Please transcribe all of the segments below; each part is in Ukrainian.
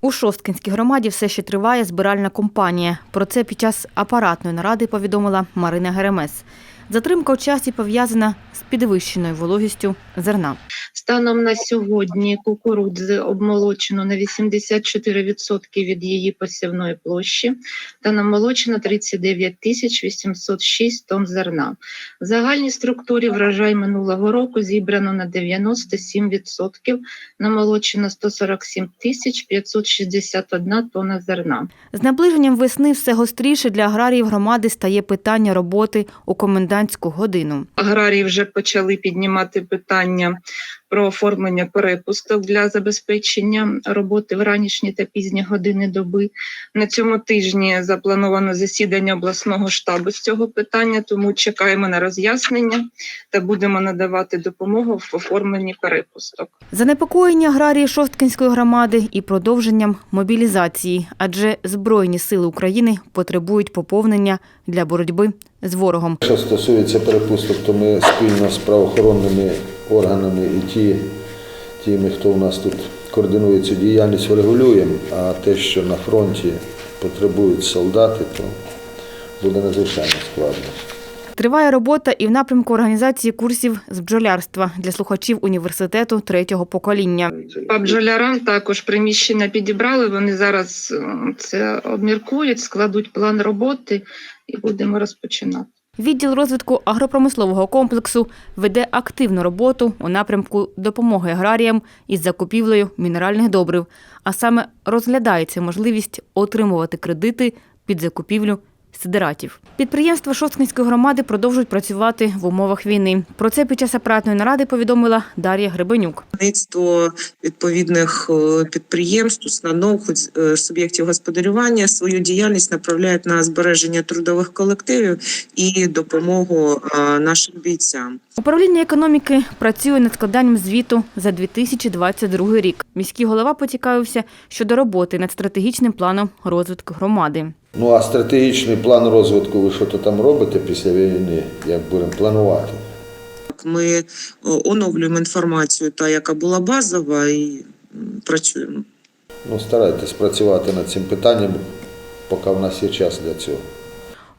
У Шосткинській громаді все ще триває збиральна кампанія. Про це під час апаратної наради повідомила Марина Геремес. Затримка у часі пов'язана з підвищеною вологістю зерна. Станом на сьогодні кукурудзи обмолочено на 84% від її посівної площі та намолочено 39 тисяч 806 тонн зерна. В загальній структурі врожай минулого року зібрано на 97%, намолочено 147 тисяч 561 тонна зерна. З наближенням весни все гостріше для аграріїв громади стає питання роботи у комендантську годину. Аграрії вже почали піднімати питання про оформлення перепусток для забезпечення роботи в ранішні та пізні години доби. На цьому тижні заплановано засідання обласного штабу з цього питання, тому чекаємо на роз'яснення та будемо надавати допомогу в оформленні перепусток. Занепокоєння аграрії Шосткинської громади і продовженням мобілізації, адже Збройні сили України потребують поповнення для боротьби з ворогом. Що стосується перепусток, то ми спільно з правоохоронними органами і ті, тими, хто у нас тут координує цю діяльність, врегулюємо. А те, що на фронті потребують солдати, то буде надзвичайно складно. Триває робота і в напрямку організації курсів з бджолярства для слухачів університету третього покоління. По бджолярам також приміщення підібрали. Вони зараз це обміркують, складуть план роботи і будемо розпочинати. Відділ розвитку агропромислового комплексу веде активну роботу у напрямку допомоги аграріям із закупівлею мінеральних добрив, а саме розглядається можливість отримувати кредити під закупівлю сидератів. Підприємства Шосткинської громади продовжують працювати в умовах війни. Про це під час апаратної наради повідомила Дар'я Гребенюк. Відповідних е, підприємств, установ, е, суб'єктів господарювання свою діяльність направляють на збереження трудових колективів і допомогу е, нашим бійцям. Управління економіки працює над складанням звіту за 2022 рік. Міський голова поцікавився щодо роботи над стратегічним планом розвитку громади. Ну а стратегічний план розвитку, ви що то там робите після війни, як будемо планувати? Ми е, оновлюємо інформацію, та яка була базова, і працюємо. Ну, старайтесь працювати над цим питанням, поки в нас є час для цього.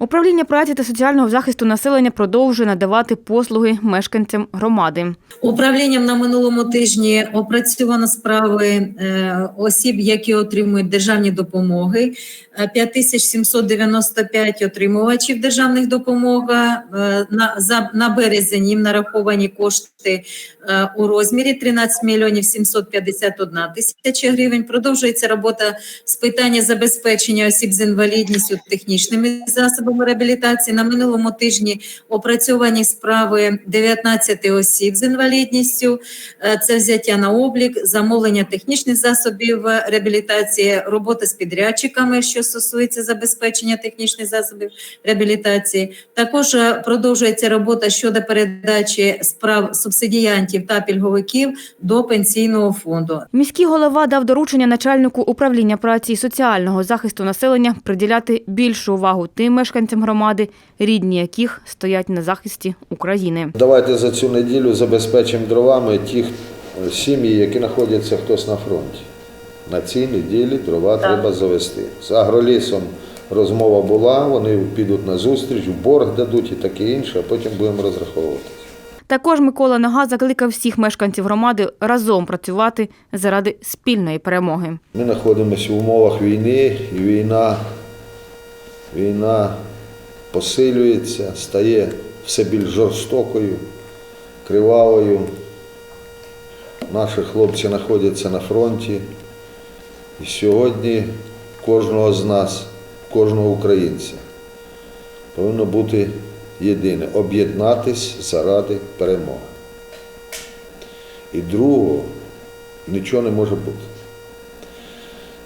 Управління праці та соціального захисту населення продовжує надавати послуги мешканцям громади. Управлінням на минулому тижні опрацьовано справи е, осіб, які отримують державні допомоги. Е, 5795 отримувачів державних допомог. Е, На, за, на березень їм нараховані кошти е, у розмірі 13 мільйонів 751 тисяча гривень. Продовжується робота з питання забезпечення осіб з інвалідністю технічними засобами реабілітації. На минулому тижні опрацьовані справи 19 осіб з інвалідністю. Е, Це взяття на облік, замовлення технічних засобів е, реабілітації, робота з підрядчиками, що стосується забезпечення технічних засобів реабілітації. Також е, продовжується робота щодо передачі справ субсидіянтів та пільговиків до пенсійного фонду. Міський голова дав доручення начальнику управління праці і соціального захисту населення приділяти більшу увагу тим мешканцям громади, рідні яких стоять на захисті України. Давайте за цю неділю забезпечимо дровами ті е, сім'ї, які знаходяться хтось на фронті. На цій неділі дрова треба завести. З агролісом розмова була, вони підуть на зустріч, борг дадуть і таке інше, а потім будемо розраховуватися. Також Микола Нога закликав всіх мешканців громади разом працювати заради спільної перемоги. Ми знаходимося в умовах війни, і війна, війна посилюється, стає все більш жорстокою, кривавою. Наші хлопці знаходяться на фронті. І сьогодні кожного з нас, кожного українця повинно бути єдине об'єднатись заради перемоги. І другого нічого не може бути.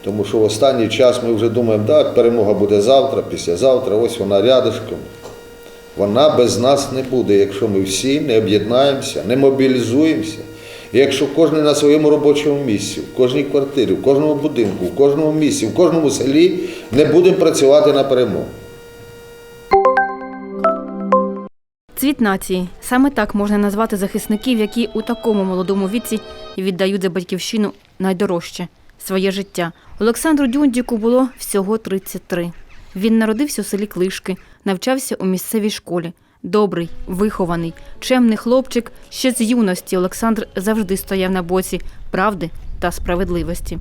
Тому що в останній час ми вже думаємо, так, перемога буде завтра, післязавтра, ось вона рядышком. Вона без нас не буде, якщо ми всі не об'єднаємося, не мобілізуємося. І якщо кожен на своєму робочому місці, в кожній квартирі, в кожному будинку, в кожному місці, в кожному селі не будемо працювати на перемогу. Цвіт нації саме так можна назвати захисників, які у такому молодому віці віддають за батьківщину найдорожче своє життя. Олександру Дюндіку було всього 33. Він народився у селі Клишки, навчався у місцевій школі. Добрий, вихований, чемний хлопчик. Ще з юності Олександр завжди стояв на боці правди та справедливості.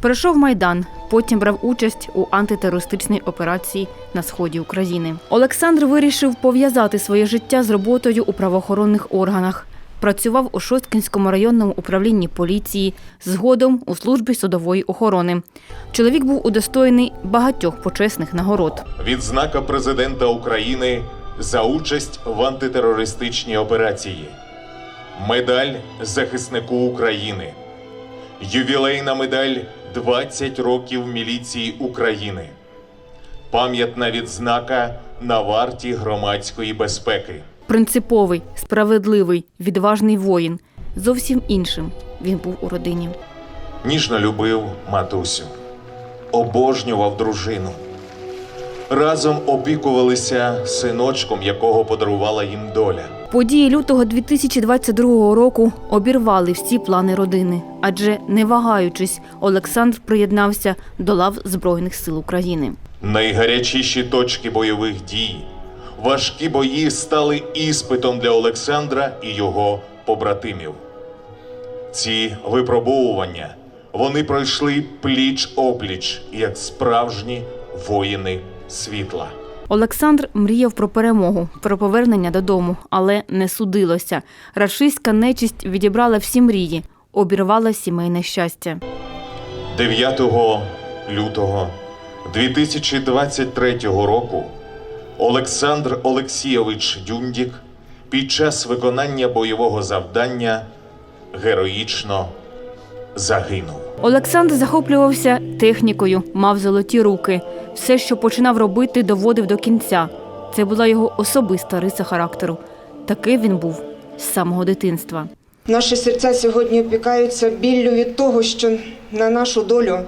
Перейшов Майдан, потім брав участь у антитерористичній операції на сході України. Олександр вирішив пов'язати своє життя з роботою у правоохоронних органах. Працював у Шосткінському районному управлінні поліції, згодом у службі судової охорони. Чоловік був удостоєний багатьох почесних нагород. Відзнака президента України за участь в антитерористичній операції. Медаль захиснику України. Ювілейна медаль 20 років міліції України. Пам'ятна відзнака на варті громадської безпеки. Принциповий, справедливий, відважний воїн. Зовсім іншим він був у родині. Ніжно любив матусю, обожнював дружину. Разом опікувалися синочком, якого подарувала їм доля. Події лютого 2022 року обірвали всі плани родини, адже не вагаючись, Олександр приєднався до лав Збройних сил України. Найгарячіші точки бойових дій, важкі бої стали іспитом для Олександра і його побратимів. Ці випробовування вони пройшли пліч опліч, як справжні воїни світла. Олександр мріяв про перемогу, про повернення додому, але не судилося. Рашистська нечисть відібрала всі мрії, обірвала сімейне щастя. 9 лютого 2023 року Олександр Олексійович Дюндік під час виконання бойового завдання героїчно загинув. Олександр захоплювався технікою, мав золоті руки. Все, що починав робити, доводив до кінця. Це була його особиста риса характеру. Такий він був з самого дитинства. Наші серця сьогодні опікаються біллю від того, що на нашу долю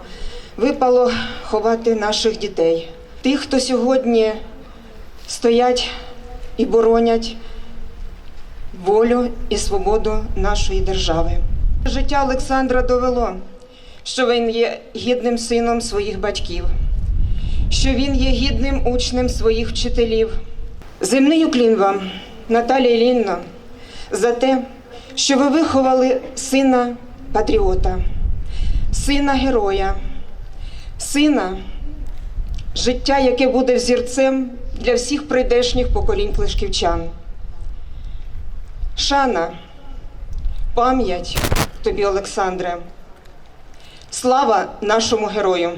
випало ховати наших дітей. Тих, хто сьогодні стоять і боронять волю і свободу нашої держави. Життя Олександра довело, що він є гідним сином своїх батьків, що він є гідним учнем своїх вчителів. Земний уклін вам, Наталія Іллінна, за те, що ви виховали сина патріота, сина героя, сина, життя, яке буде взірцем для всіх прийдешніх поколінь клишківчан. Шана, пам'ять тобі, Олександре. Слава нашому герою!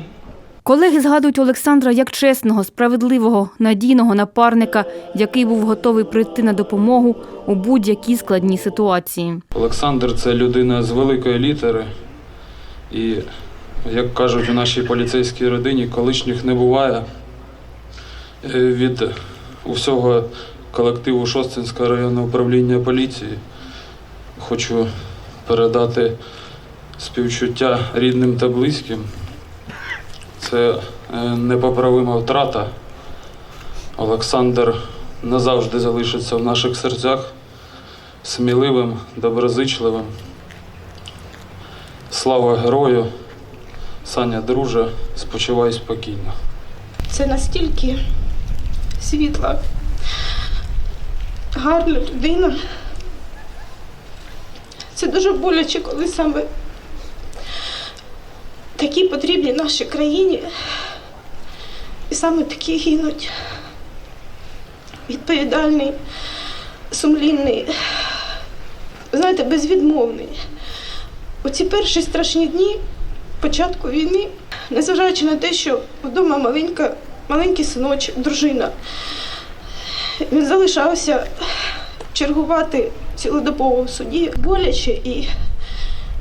Колеги згадують Олександра як чесного, справедливого, надійного напарника, який був готовий прийти на допомогу у будь-якій складній ситуації. Олександр це людина з великої літери. І, як кажуть у нашій поліцейській родині, колишніх не буває. Е, Від усього колективу Шостинського районного управління поліції хочу передати співчуття рідним та близьким. Це е, непоправима втрата. Олександр назавжди залишиться в наших серцях сміливим, доброзичливим. Слава герою! Саня, друже, спочивай спокійно. Це настільки світла, гарна людина. Це дуже боляче, коли саме такі потрібні нашій країні, і саме такі гинуть. Відповідальний, сумлінний, знаєте, безвідмовний. У ці перші страшні дні початку війни, незважаючи на те, що вдома маленька, маленький синочок, дружина, він залишався чергувати цілодобово в суді, боляче і,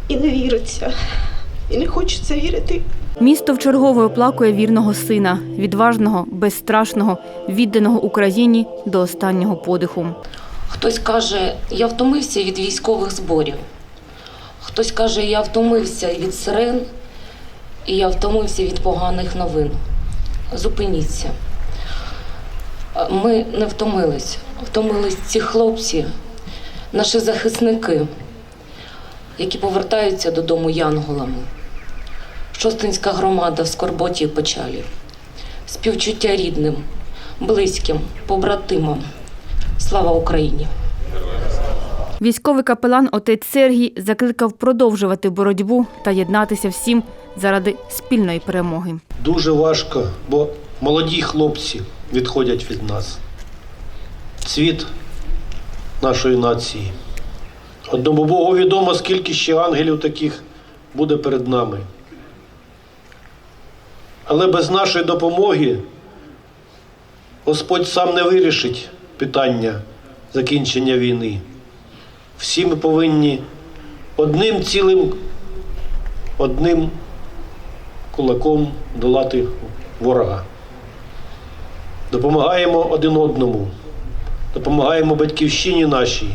і не віриться. І не хочеться вірити. Місто вчергове оплакує вірного сина, відважного, безстрашного, відданого Україні до останнього подиху. Хтось каже, я втомився від військових зборів. Хтось каже, я втомився від сирен, і я втомився від поганих новин. Зупиніться. Ми не втомились. Втомились ці хлопці, наші захисники, які повертаються додому янголами. Шостинська громада в скорботі і печалі. Співчуття рідним, близьким, побратимам. Слава Україні! Військовий капелан отець Сергій закликав продовжувати боротьбу та єднатися всім заради спільної перемоги. Дуже важко, бо молоді хлопці відходять від нас. Цвіт нашої нації. Одному Богу відомо, скільки ще ангелів таких буде перед нами. Але без нашої допомоги Господь сам не вирішить питання закінчення війни. Всі ми повинні одним цілим, одним кулаком долати ворога. Допомагаємо один одному, допомагаємо батьківщині нашій,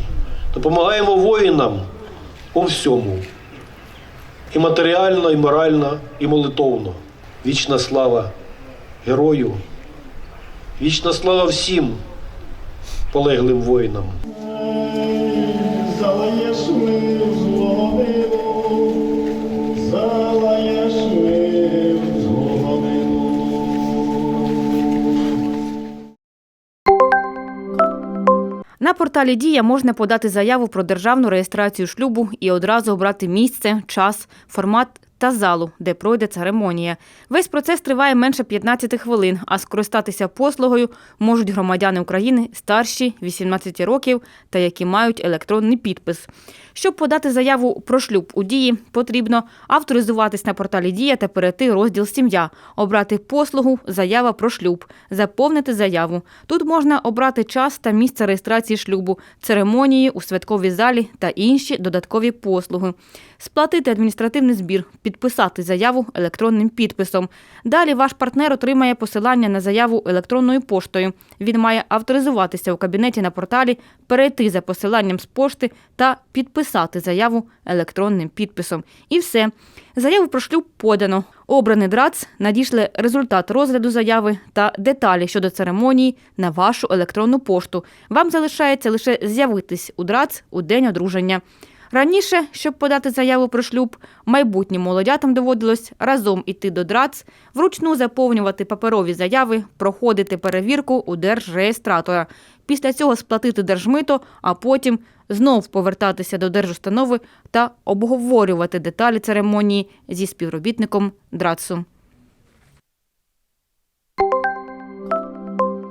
допомагаємо воїнам у всьому. І матеріально, і морально, і молитовно. Вічна слава герою, вічна слава всім полеглим воїнам. Порталі Дія можна подати заяву про державну реєстрацію шлюбу і одразу обрати місце, час, формат та залу, де пройде церемонія. Весь процес триває менше 15 хвилин, а скористатися послугою можуть громадяни України старші 18 років та які мають електронний підпис. Щоб подати заяву про шлюб у дії, потрібно авторизуватись на порталі Дія та перейти розділ Сім'я, обрати послугу Заява про шлюб, заповнити заяву. Тут можна обрати час та місце реєстрації шлюбу, церемонії у святковій залі та інші додаткові послуги. Сплатити адміністративний збір, підписати заяву електронним підписом. Далі ваш партнер отримає посилання на заяву електронною поштою. Він має авторизуватися у кабінеті на порталі, перейти за посиланням з пошти та підписати заяву електронним підписом. І все. Заяву про шлюб подано. Обраний ДРАЦ надійшли результат розгляду заяви та деталі щодо церемонії на вашу електронну пошту. Вам залишається лише з'явитись у ДРАЦ у день одруження. Раніше, щоб подати заяву про шлюб, майбутнім молодятам доводилось разом іти до ДРАЦ, вручну заповнювати паперові заяви, проходити перевірку у держреєстратора. Після цього сплатити держмито, а потім знов повертатися до держустанови та обговорювати деталі церемонії зі співробітником ДРАЦу.